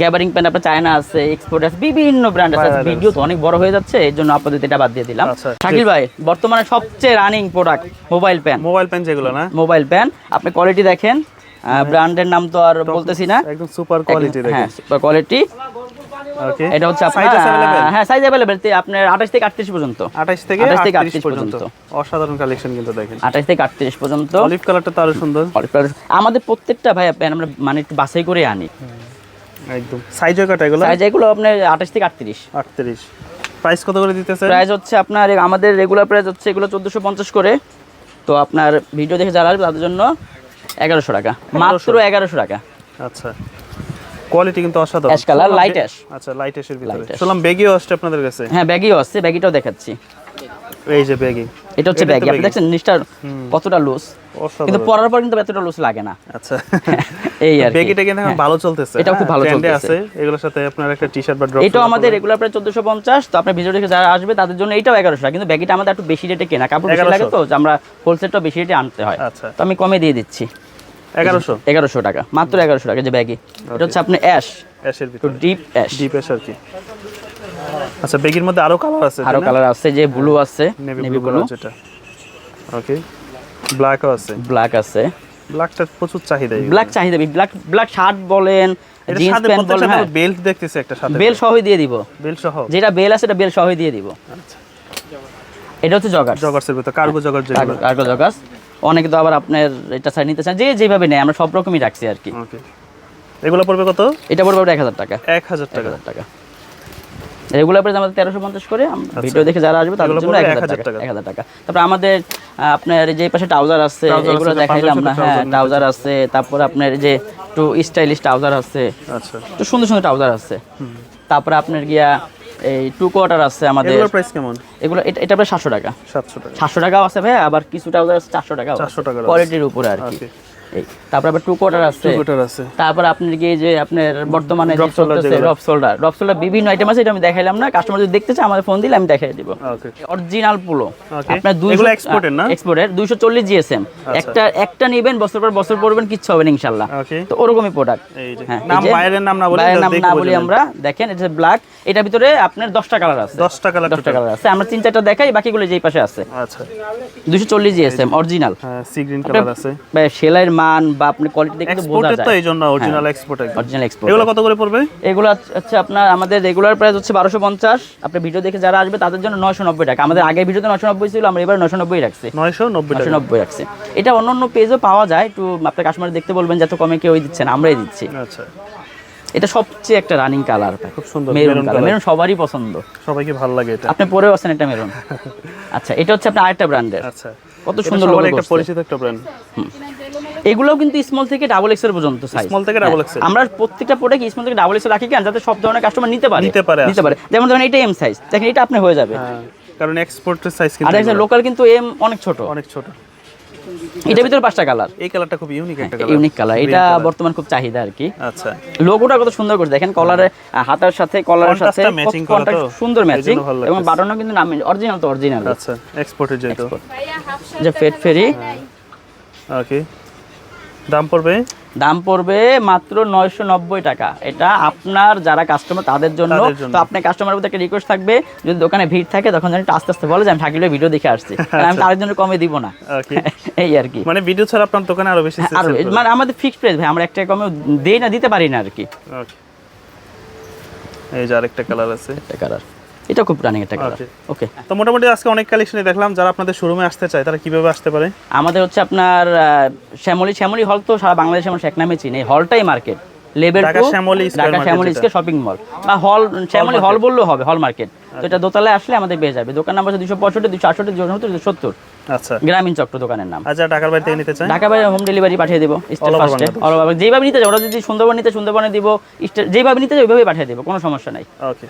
গ্যাবারিং প্যান আপনার চায়না আছে এক্সপোর্ট আছে বিভিন্ন ব্র্যান্ড আছে। ভিডিও তো অনেক বড় হয়ে যাচ্ছে এই জন্য আপনাদের এটা বাদ দিয়ে দিলাম। আচ্ছা, শাকিল ভাই বর্তমানে সবচেয়ে running product mobile pant mobile pant যেগুলো না? মোবাইল প্যান আপনি কোয়ালিটি দেখেন। ব্র্যান্ডের নাম তো আর বলতেছি না। একদম সুপার কোয়ালিটি হ্যাঁ সুপার কোয়ালিটি ওকে এটা হচ্ছে আপনার হ্যাঁ সাইজ অ্যাভেলেবেল আপনার আঠাশ থেকে আটত্রিশ পর্যন্ত। 28 থেকে 28 থেকে 38 38 পর্যন্ত। অসাধারণ কালেকশন কিন্তু দেখেন। আঠাশ থেকে আটত্রিশ পর্যন্ত। অলিভ কালারটা তো আরও সুন্দর। Olive color। আমাদের প্রত্যেকটা ভাই আমরা মানে একটু বাছাই করে আনি। একদম। সাইজ কাটা এগুলো? সাইজ এগুলো আপনার আঠাশ থেকে আটত্রিশ। 38 প্রাইস কত করে দিতেছে প্রাইস হচ্ছে আপনার আমাদের রেগুলার প্রাইস হচ্ছে এগুলো চোদ্দোশো পঞ্চাশ করে। তো আপনার ভিডিও দেখে যারা আসবে তাদের জন্য এগারোশো টাকা। মাত্র এগারোশো? টাকা। আচ্ছা। কোয়ালিটি কিন্তু অসাধারণ। অ্যাশ কালার লাইট অ্যাশ আচ্ছা লাইট অ্যাশের ভিতরে। শুনলাম ব্যাগিও আসছে আপনাদের কাছে? হ্যাঁ ব্যাগিও আছে ব্যাগিটাও দেখাচ্ছি। এই যে বেগি এটা হচ্ছে এটা ব্যাগি। আপনি। দেখছেন নিচটা কতটা লুজ কিন্তু পরার পর কিন্তু এতটা লুজ লাগে না। আচ্ছা। এই আর কি। বেগিটা কিন্তু এখন ভালো চলতেছে। এটাও খুব হ্যাঁ, ভালো চলতেছে। আছে। এগুলোর সাথে আপনার একটা টি-শার্ট বা ড্রপ এটাও আমাদের রেগুলার প্রায় চোদ্দশো পঞ্চাশ। তো আপনার ভিডিও দেখে যারা আসবে তাদের জন্য এটাও এগারোশো। টাকা কিন্তু ব্যাগিটা আমাদের একটু বেশি রেটে কেনা। কাপড় বেশি লাগে তো আমরা হোলসেলটা বেশি রেটে আনতে হয়। আচ্ছা। তো আমি কমে দিয়ে দিচ্ছি। 1100 এগারোশো টাকা। মাত্র এগারোশো টাকা যে ব্যাগি। এটা হচ্ছে আপনার অ্যাশ অ্যাশের ভিতরে। ডিপ অ্যাশ ডিপ অ্যাশ আর কি। আচ্ছা বেগির মধ্যে আরও কালার আছে আরও কালার আছে যে ব্লু আছে নেভি ব্লু ব্লু যেটা ওকে ব্ল্যাকও আছে। ব্ল্যাক আছে। ব্ল্যাকটা প্রচুর চাহিদা ব্ল্যাক চাহিদা ব্ল্যাক ব্ল্যাক শার্ট বলেন জিন্স প্যান্ট বলেন হ্যাঁ। বেল্ট দেখতেছি একটা সাথে বেল সহই দিয়ে দিব। বেল্ট সহ। যেটা বেল আছে এটা বেল সহই দিয়ে দিব। আচ্ছা। এটা হচ্ছে জগার জগার্সের ভিতর কার্গো জগার যেগুলো। কার্গো জগাস অনেকে তো আবার আপনার এটা সাইড নিতে চান যে যেভাবে নেয় আমরা সব রকমই রাখছি আর কি। ওকে এগুলো পড়বে কত? এটা পড়বে এক হাজার টাকা। এক হাজার টাকা। হাজার টাকা। রেগুলার প্রাইস আমাদের তেরোশো পঞ্চাশ করে। ভিডিও দেখে যারা আসবে তাদের জন্য এক হাজার 1000 টাকা। টাকা। এক হাজার টাকা। তারপর আমাদের আপনার এই যে পাশে ট্রাউজার আছে এগুলো দেখাইলাম না হ্যাঁ ট্রাউজার আছে। তারপর আপনার এই যে একটু স্টাইলিশ ট্রাউজার আছে। আচ্ছা। একটু সুন্দর সুন্দর ট্রাউজার আছে। তারপরে আপনার গিয়া এই টু কোয়ার্টার আছে আমাদের। এগুলোর প্রাইস কেমন? এগুলো এটা এটা প্রায় সাতশো টাকা। সাতশো টাকা। সাতশো টাকাও আছে ভাই আবার কিছু ট্রাউজার আছে চারশো টাকাও 400 টাকা কোয়ালিটির উপরে আর কি। এই তারপর আবার টু কোয়ার্টার আছে। তারপর আপনার কি যে আপনার বর্তমানে ড্রপ শোল্ডার বিভিন্ন আইটেম আছে এটা আমি দেখাইলাম না। কাস্টমার যদি দেখতে চায় আমাদের ফোন দিলে আমি দেখাই দিব। অরিজিনাল পুলো আপনার এর না? এক্সপোর্টের 240 জিএসএম একটা একটা নেবেন বছর পর বছর পড়বেন কিচ্ছু হবে না ইনশাআল্লাহ ওকে তো ওরকমই প্রোডাক্ট যে হ্যাঁ নাম বাইরের নাম না বলে বাইরের নাম না বলি আমরা দেখেন এটা ব্ল্যাক এটার ভিতরে আপনার 10টা কালার আছে। 10 টাকা লাগবে 10টা কালার আছে। আমরা তিন চারটা দেখাই বাকিগুলো যেই পাশে আছে। আচ্ছা। 240 GSM original sea green colour আছে। সেলাইয়ের মান বা আপনি কোয়ালিটি দেখে তো বোঝা তো যায়। এই জন্য অরিজিনাল এক্সপোর্ট অরিজিনাল এক্সপোর্ট এগুলো কত করে পড়বে? এগুলো হচ্ছে আপনার আমাদের রেগুলার প্রাইস হচ্ছে বারোশো পঞ্চাশ। আপনি ভিডিও দেখে যারা আসবে তাদের জন্য নয়শো নব্বই টাকা। আমাদের আগের ভিডিওতে নয়শো নব্বই ছিল আমরা এবার নয়শো নব্বই রাখছি। 990 নয়শো টাকা। নব্বই রাখছি। এটা অন্য অন্য পেজও পাওয়া যায় একটু আপনার কাস্টমার দেখতে বলবেন যত কমে কেউ দিচ্ছেন আমরাই দিচ্ছি। আচ্ছা। এটা সবচেয়ে একটা রানিং কালার খুব সুন্দর মেরুন কালার মেরুন সবারই পছন্দ। সবাইকে ভালো লাগে এটা। আপনি পরেও আছেন একটা মেরুন আচ্ছা এটা হচ্ছে আপনার আরেকটা ব্র্যান্ডের আচ্ছা। কত সুন্দর লোগো একটা পরিচিত একটা ব্র্যান্ড এগুলোও কিন্তু স্মল থেকে ডাবল এক্সেল পর্যন্ত সাইজ Small থেকে double XL আমরা প্রত্যেকটা প্রোডাক্ট স্মল থেকে ডাবল এক্সেল রাখি কেন যাতে সব ধরনের কাস্টমার নিতে পারে। নিতে পারে নিতে পারে। যেমন ধরেন এটা এম সাইজ দেখেন এটা আপনি হয়ে যাবে। হ্যাঁ কারণ এক্সপোর্টের সাইজ কিন্তু এগুলো। লোকাল কিন্তু এম অনেক ছোট। অনেক ছোট। এটার ভিতরে পাঁচটা কালার এই কালারটা খুব ইউনিক একটা কালার ইউনিক কালার এটা বর্তমান খুব চাহিদা আর কি। আচ্ছা। লোগোটা কত সুন্দর করে দেখেন কলারে হাতার সাথে কলারের সাথে matching করা তো, সুন্দর ম্যাচিং এবং। বাটনও কিন্তু নাম অরিজিনাল তো অরিজিনাল আচ্ছা এক্সপোর্টের যেহেতু। যে ফেট ফেরি ওকে দাম পড়বে? দাম পড়বে মাত্র নয়শো নব্বই টাকা। এটা আপনার যারা কাস্টমার তাদের জন্য। তো আপনার কাস্টমারের মধ্যে একটা রিকোয়েস্ট থাকবে যদি দোকানে ভিড় থাকে তখন যেন আস্তে আস্তে বলে যে আমি ঠাকিলে ভিডিও দেখে আসছি। কারণ আমি তার জন্য কমে দিব না। এই আর কি। মানে ভিডিও ছাড়া আপনার দোকানে আরও বেশি আর মানে আমাদের ফিক্সড প্রাইস ভাই আমরা একটা কমে দেই না দিতে পারি না আর কি। এই যে আরেকটা কালার আছে। একটা কালার এটা খুব রানিং একটা কালার ওকে তো মোটামুটি আজকে অনেক কালেকশনই দেখলাম যারা আপনাদের শোরুমে আসতে চায় তারা কীভাবে আসতে পারে? আমাদের হচ্ছে আপনার শ্যামলী শ্যামলী হল তো সারা বাংলাদেশে আমরা এক নামে চিনি। হলটাই মার্কেট লেভেল ঢাকা শ্যামলী ঢাকা শ্যামলী যেটা। শপিং মল বা হল শ্যামলী হল বললেও হবে হল মার্কেট তো এটা দোতলায় আসলে আমাদের পেয়ে যাবে। দোকান নাম্বার হচ্ছে দুশো পঁয়ষট্টি দুশো আটষট্টি দুশো সত্তর। আচ্ছা। গ্রামীণ চক্র দোকানের নাম। আচ্ছা ঢাকার থেকে নিতে চায় ঢাকা বাইরে হোম ডেলিভারি পাঠিয়ে দেবো যেভাবে নিতে চাই ওরা যদি সুন্দরবন নিতে সুন্দরবনে দিব যেভাবে নিতে চাই ওইভাবেই পাঠিয়ে দেবো কোনো সমস্যা নাই। ওকে